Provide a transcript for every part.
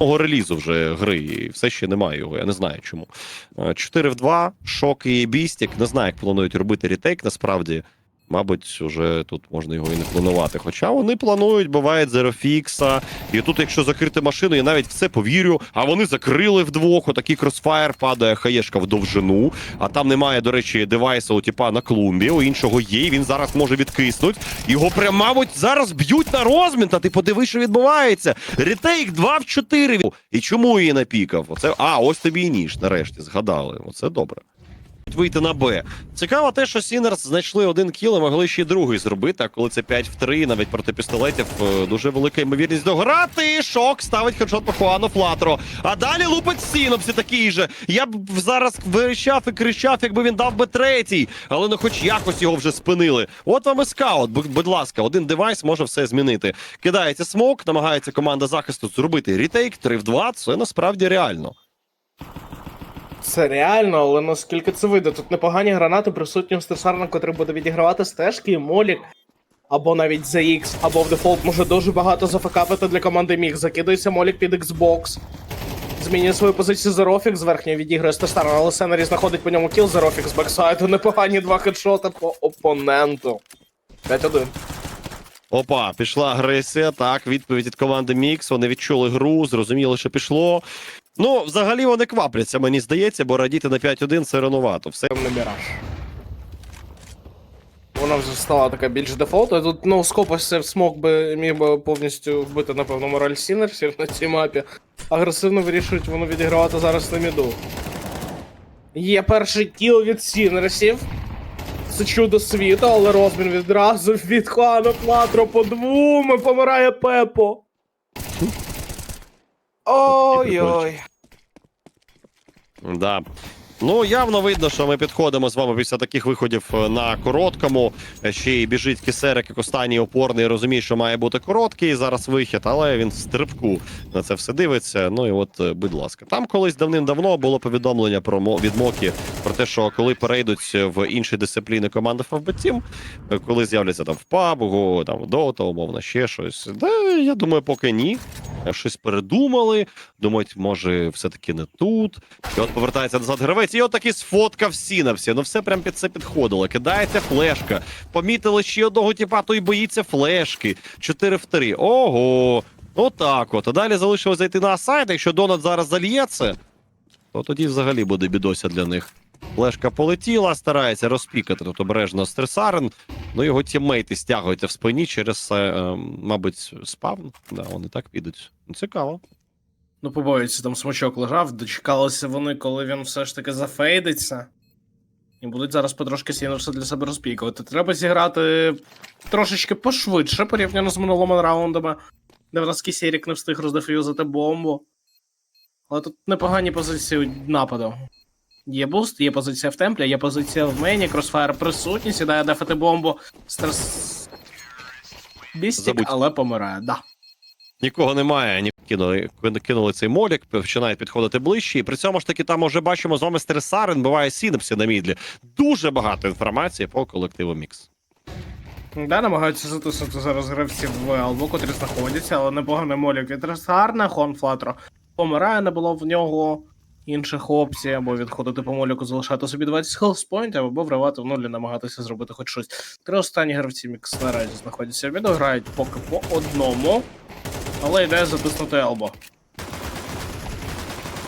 Релізу вже гри, і все ще немає його, я не знаю чому. Е, 4 в 2, шок і бістік. Не знаю, як планують робити ретейк, насправді. Мабуть, вже тут можна його і не планувати. Хоча вони планують, буває Зерофікса. І тут, якщо закрити машину, я навіть в це повірю. А вони закрили вдвох. Отакий кросфаєр падає хаєшка в довжину. А там немає, до речі, девайса у типа на клумбі. У іншого є. Він зараз може відкиснуть. Його прям, мабуть, зараз б'ють на розмін. Та ти подиви, що відбувається. Ретейк 2 в 4. І чому її напікав? Оце а, ось тобі і ніж. Нарешті згадали. Оце добре. Вийти на Б. Цікаво те, що Сінерс знайшли один кіл і могли ще й другий зробити. А коли це 5 в 3, навіть проти пістолетів, е, дуже велика ймовірність дограти. Шок ставить хедшот по Хуану Флатеру. А далі лупить Сінопсі такий же. Я б зараз верещав і кричав, якби він дав би третій, але ну хоч якось його вже спинили. От вам і скаут. Будь ласка, один девайс може все змінити. Кидається смок, намагається команда захисту зробити рітейк 3 в 2. Це насправді реально. Це реально, але наскільки це вийде? Тут непогані гранати присутні Стесарна, котрий буде відігравати стежки, і Молік, або навіть ZX, або в дефолт може дуже багато зафакапити для команди Міг. Закидується Молік під Xbox. Змінює свою позицію Зерофік, з верхньої відіграє Стесарна, але Сенері знаходить по ньому кіл Зерофік з бексайду. Непогані два хедшота по опоненту. 5-1. Опа, пішла агресія. Так, відповідь від команди Мікс. Вони відчули гру, зрозуміли, що пішло. Ну, взагалі вони квапляться, мені здається, бо радіти на 5-1 це рановато. Все Темний міраж. Вона вже стала така більш дефолту. Тут ну скоп ось цей смок би міг би повністю вбити, напевно, мораль Сінерсів на цій мапі. Агресивно вирішують воно відігравати зараз на міду. Є перший кіл від Сінерсів. Це чудо світу, але розмін відразу від Хуана Платро по двом і помирає Пепо. Ой-ой. Да. Ну, явно видно, що ми підходимо з вами після таких виходів е, на короткому. Е, Ще й біжить кисерик, як останній опорний, розуміє, що має бути короткий зараз вихід, але він в стрибку на це все дивиться. Ну і от, е, будь ласка. Там колись давним-давно було повідомлення про від Мокі про те, що коли перейдуть в інші дисципліни команди Team, коли з'являться там в PUBG, там в Dota, умовно, ще щось. Да, я думаю, поки ні. Е, Щось передумали, думають, може, все-таки не тут. І от повертається назад гравець, і от таки сфоткав Сінавсі. Ну все прям під це підходило. Кидається флешка. Помітили ще одного типа, той боїться флешки. 4 в 3. Ого. Отак от. А далі залишилось зайти на сайт. Якщо Донат зараз зальється, то тоді взагалі буде бідося для них. Флешка полетіла, старається розпікати тут обережно стресарен. Ну його тіммейти стягуються в спині через, е, мабуть, спавн. Да, вони так підуть. Ну, Цікаво. Ну, побоюється, там смачок лежав, дочекалися вони, коли він все ж таки зафейдиться. І будуть зараз потрошки Сінерса для себе розпікувати. Треба зіграти трошечки пошвидше порівняно з минулими раундами, де в нас Кісірік не встиг роздефюзити бомбу. Але тут непогані позиції нападу. Є буст, є позиція в темплі, є позиція в мейні, кросфайр присутній, сідає дефати бомбу. Стрес. Бістік, Забудь. але помирає, да. Нікого немає, ні кинули, кинули цей молік, починають підходити ближче. І при цьому ж таки там уже бачимо з вами стресарен, буває сінапсі на мідлі. Дуже багато інформації по колективу Мікс. Да, намагаються затиснути зараз гравців в Елбу, котрі знаходяться, але непоганий молік від Ресарна, Хон Флатро помирає, не було в нього інших опцій, або відходити по моліку, залишати собі 20 хелспойнтів, або вривати в нулі, намагатися зробити хоч щось. Три останні гравці Мікс наразі знаходяться в грають поки по одному, але йде затиснути Елбо.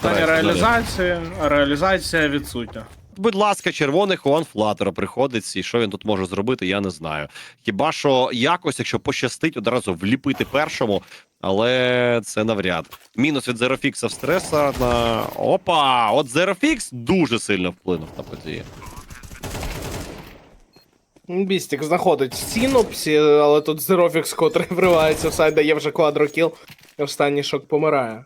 Давайте реалізація, а реалізація відсутня. Будь ласка, червоний Хуан Флатера приходить, і що він тут може зробити, я не знаю. Хіба що якось, якщо пощастить, одразу вліпити першому, але це навряд. Мінус від Зерофікса в стреса на. Опа! От Зерофікс дуже сильно вплинув на події. Бістік знаходить Сінопсі, але тут Зерофікс, котрий вривається в сайт, дає вже квадрокіл. Останній шок помирає.